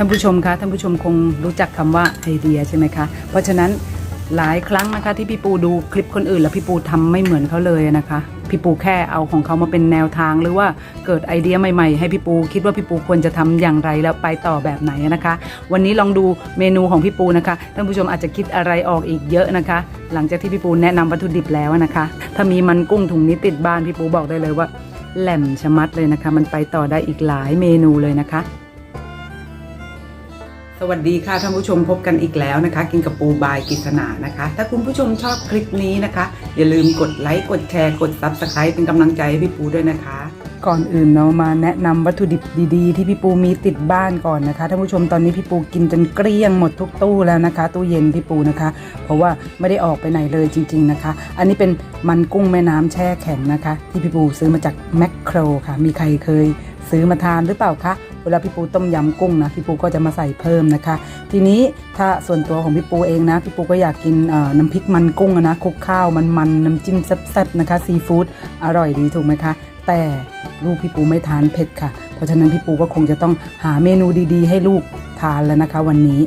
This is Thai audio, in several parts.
ท่านผู้ชมคะท่านผู้ชมคงรู้จักคำว่าไอเดียใช่ไหมคะ เพราะฉะนั้นหลายครั้งนะคะที่พี่ปูดูคลิปคนอื่น แล้วพี่ปูทำไม่เหมือนเขาเลยนะคะ พี่ปูแค่เอาของเขามาเป็นแนวทางหรือว่าเกิดไอเดียใหม่ๆ ให้พี่ปูคิดว่าพี่ปูควรจะทำอย่างไรแล้วไปต่อแบบไหนนะคะ วันนี้ลองดูเมนูของพี่ปูนะคะท่านผู้ชมอาจจะคิดอะไรออกอีกเยอะนะคะ หลังจากที่พี่ปูแนะนำวัตถุดิบแล้วนะคะ ถ้ามีมันกุ้งถุงนี้ติดบ้านพี่ปูบอกได้เลยว่าแหลมชะมัดเลยนะคะ มันไปต่อได้อีกหลายเมนูเลยนะคะ สวัสดีค่ะท่านผู้ชมพบกันอีกแล้วนะคะ กินกับปูบายกิษณานะคะ ถ้าคุณผู้ชมชอบคลิปนี้นะคะ อย่าลืมกดไลค์กดแชร์กด Subscribe เป็นกำลังใจให้พี่ปูด้วยนะคะ ก่อนอื่นเรามาแนะนำวัตถุดิบดีๆ ที่พี่ปูมีติดบ้านก่อนนะคะท่านผู้ชมตอนนี้พี่ปูกินจนเกลี้ยงหมดทุกตู้แล้วนะคะ ตู้เย็นพี่ปูนะคะ เพราะว่าไม่ได้ออกไปไหนเลยจริง ๆนะคะ อันนี้เป็นมันกุ้งแม่น้ำแช่แข็งนะคะ ที่พี่ปูซื้อมาจากแมคโครค่ะ มีใครเคย ซื้อมาทานหรือเปล่าคะ เวลาพี่ปูต้มยำกุ้งนะพี่ปูก็จะมาใส่เพิ่มนะคะ ทีนี้ถ้าส่วนตัวของพี่ปูเองนะพี่ปูก็อยากกินน้ำพริกมันกุ้งนะคลุกข้าวมันมันน้ำจิ้มแซ่บๆนะคะซีฟู้ดอร่อยดีถูกไหมคะ แต่ลูกพี่ปูไม่ทานเผ็ดค่ะ เพราะฉะนั้นพี่ปูก็คงจะต้องหาเมนูดีๆ ให้ลูกทานแล้วนะคะ วันนี้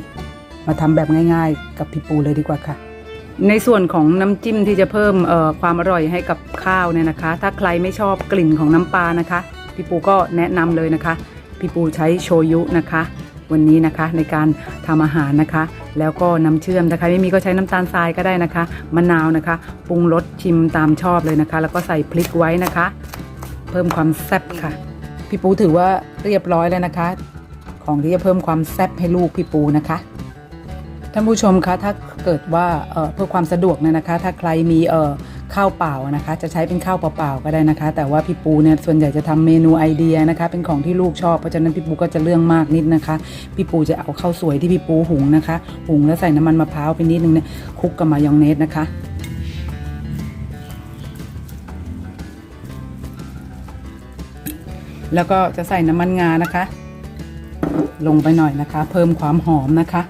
มาทำแบบง่าย ๆ กับพี่ปูเลยดีกว่าค่ะในส่วนของน้ำจิ้มที่จะเพิ่มความอร่อยให้กับข้าวเนี่ยนะคะ ถ้าใครไม่ชอบกลิ่นของน้ำปลานะคะ พี่ปูก็แนะนำเลยนะคะ พี่ปูใช้โชยุนะคะ วันนี้นะคะในการทำอาหารนะคะ แล้วก็น้ำเชื่อมนะคะ ไม่มีก็ใช้น้ำตาลทรายก็ได้นะคะมะนาวนะคะ ปรุงรสชิมตามชอบเลยนะคะ แล้วก็ใส่พริกไว้นะคะ เพิ่มความแซ่บค่ะ พี่ปูถือว่าเรียบร้อยแล้วนะคะ ของที่จะเพิ่มความแซ่บให้ลูกพี่ปูนะคะท่านผู้ชมคะถ้าเกิดว่าเเพื่อความสะดวกเนี่ยนะคะ ถ้าใครมีเอ่อ ข้าวเปล่านะคะ จะใช้เป็นข้าวเปล่าๆก็ได้นะคะ แต่ว่าพี่ปูเนี่ยส่วนใหญ่จะทำเมนูไอเดียนะคะ เป็นของที่ลูกชอบเพราะฉะนั้นพี่ปูก็จะเรื่องมากนิดนะคะ พี่ปูจะเอาข้าวสวยที่พี่ปูหุงนะคะหุงแล้วใส่น้ำมันมะพร้าวไปนิดนึงเนี่ยคลุกกับมายองเนสนะคะแล้วก็จะใส่น้ำมันงานะคะ ลงไปหน่อยนะคะ เพิ่มความหอมนะคะ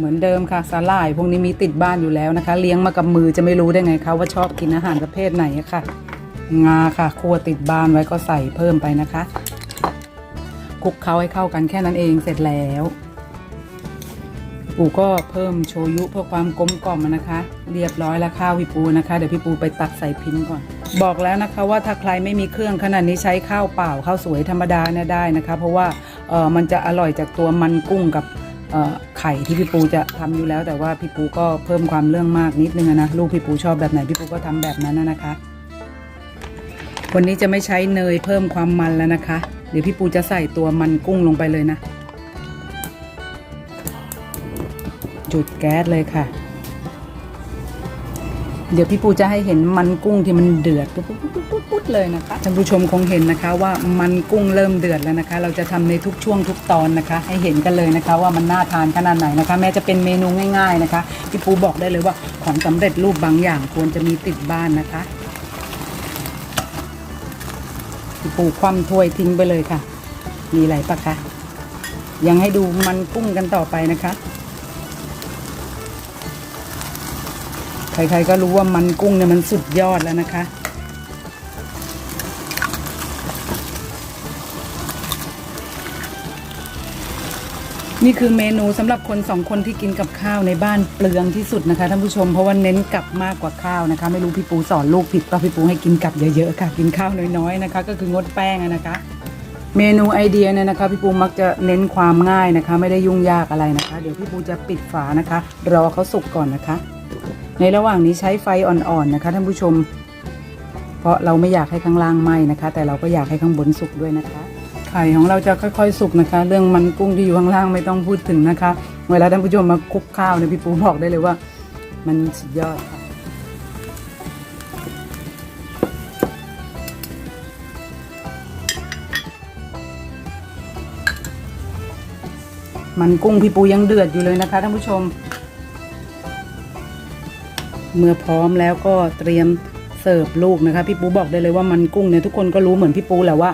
เหมือนเดิมค่ะสาหร่าย พวกนี้มีติดบ้านอยู่แล้วนะคะ เลี้ยงมากับมือจะไม่รู้ได้ไงคะว่าชอบกินอาหารประเภทไหนค่ะ งาค่ะครัวติดบ้านไว้ก็ใส่เพิ่มไปนะคะคลุกเคล้าให้เข้ากันแค่นั้นเองเสร็จแล้วปูก็เพิ่มโชยุเพื่อความกลมกล่อมนะคะ เรียบร้อยแล้วข้าวพี่ปูนะคะ เดี๋ยวพี่ปูไปตักใส่พิมพ์ก่อน บอกแล้วนะคะว่าถ้าใครไม่มีเครื่องขนาดนี้ใช้ข้าวเปล่าข้าวสวยธรรมดาเนี่ยได้นะคะ เพราะว่าเออมันจะอร่อยจากตัวมันกุ้งกับ ไข่ที่พี่ปูจะทำอยู่แล้ว แต่ว่าพี่ปูก็เพิ่มความเรื่องมากนิดนึงนะลูกพี่ปูชอบแบบไหนพี่ปูก็ทำแบบนั้นนะคะ วันนี้จะไม่ใช้เนยเพิ่มความมันแล้วนะคะ เดี๋ยวพี่ปูจะใส่ตัวมันกุ้งลงไปเลยนะ จุดแก๊สเลยค่ะ เดี๋ยวพี่ปูจะให้เห็นมันกุ้งที่มันเดือดปุ๊บปุ๊บปุ๊บปุ๊บปุ๊บเลยนะคะท่านผู้ชมคงเห็นนะคะว่ามันกุ้งเริ่มเดือดแล้วนะคะ เราจะทำในทุกช่วงทุกตอนนะคะ ให้เห็นกันเลยนะคะ ว่ามันน่าทานขนาดไหนนะคะ แม้จะเป็นเมนูง่าย ๆนะคะพี่ปูบอกได้เลยว่าของสำเร็จรูปบางอย่างควรจะมีติดบ้านนะคะพี่ปูคว่ำถ้วยทิ้งไปเลยค่ะ มีอะไรปะคะยังให้ดูมันกุ้งกันต่อไปนะคะ ใครๆก็รู้ว่ามันกุ้งเนี่ยมันสุดยอดแล้วนะคะ นี่คือเมนูสำหรับคนสองคนที่กินกับข้าวในบ้านเปลืองที่สุดนะคะท่านผู้ชมเพราะว่าเน้นกับมากกว่าข้าวนะคะ ไม่รู้พี่ปูสอนลูกผิดป่ะพี่ปูให้กินกับเยอะๆค่ะ กินข้าวน้อยๆนะคะ ก็คืองดแป้งนะคะเมนูไอเดียเนี่ยนะคะพี่ปูมักจะเน้นความง่ายนะคะ ไม่ได้ยุ่งยากอะไรนะคะ เดี๋ยวพี่ปูจะปิดฝานะคะ รอเขาสุกก่อนนะคะ ในระหว่างนี้ใช้ไฟอ่อนๆนะคะท่านผู้ชม เพราะเราไม่อยากให้ข้างล่างไหม้นะคะ แต่เราก็อยากให้ข้างบนสุกด้วยนะคะ ไข่ของเราจะค่อย ๆ สุกนะคะ เรื่องมันกุ้งที่อยู่ข้างล่างไม่ต้องพูดถึงนะคะ เวลาท่านผู้ชมมาคลุกข้าวเนี่ยพี่ปูบอกได้เลยว่า มันสุดยอดค่ะมันกุ้งพี่ปูยังเดือดอยู่เลยนะคะท่านผู้ชม เมื่อพร้อมแล้วก็เตรียมเสิร์ฟลูกนะคะ พี่ปูบอกได้เลยว่ามันกุ้งเนี่ยทุกคนก็รู้เหมือนพี่ปูแหละว่า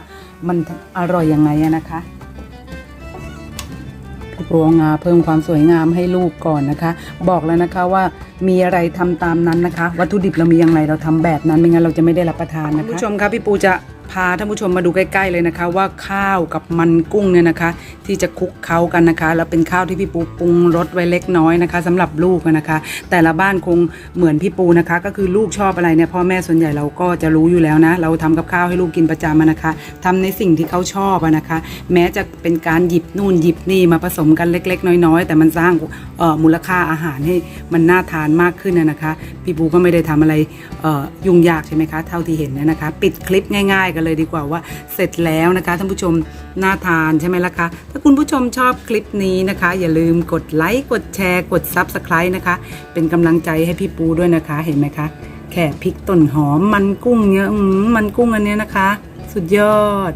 มันอร่อยยังไงนะคะ พี่ปูเอางาเพิ่มความสวยงามให้ลูกก่อนนะคะ บอกแล้วนะคะว่ามีอะไรทำตามนั้นนะคะ วัตถุดิบเรามีอย่างไรเราทำแบบนั้นไม่งั้นเราจะไม่ได้รับประทานนะคะผู้ชมคะพี่ปูจะาท่านผู้ชมมาดูใกล้ ๆ เลยนะคะ ว่าข้าวกับมันกุ้งเนี่ยนะคะ ที่จะคลุกเคล้ากันนะคะ แล้วเป็นข้าวที่พี่ปูปรุงรสไว้เล็กน้อยนะคะสำหรับลูกนะคะ แต่ละบ้านคงเหมือนพี่ปูนะคะ ก็คือลูกชอบอะไรเนี่ยพ่อแม่ส่วนใหญ่เราก็จะรู้อยู่แล้วนะ เราทำกับข้าวให้ลูกกินประจำนะคะทำในสิ่งที่เขาชอบนะคะ แม้จะเป็นการหยิบนู่นหยิบนี่มาผสมกันเล็ก ๆ น้อย ๆ แต่มันสร้างมูลค่าอาหารให้มันน่าทานมากขึ้นนะคะ พี่ปูก็ไม่ได้ทำอะไรยุ่งยากใช่ไหมคะ เท่าที่เห็นนะนะคะ ปิดคลิปง่าย ๆ กันเลยดีกว่าว่าเสร็จแล้วนะคะท่านผู้ชมน่าทานใช่ไหมล่ะคะ ถ้าคุณผู้ชมชอบคลิปนี้นะคะ อย่าลืมกดไลค์กดแชร์ กด s u b สไครต์นะคะ เป็นกำลังใจให้พี่ปูด้วยนะคะเห็นไหมคะแค่พริกต้นหอมมันกุ้งเนี่ยมันกุ้งอันเนี้ยนะคะ สุดยอด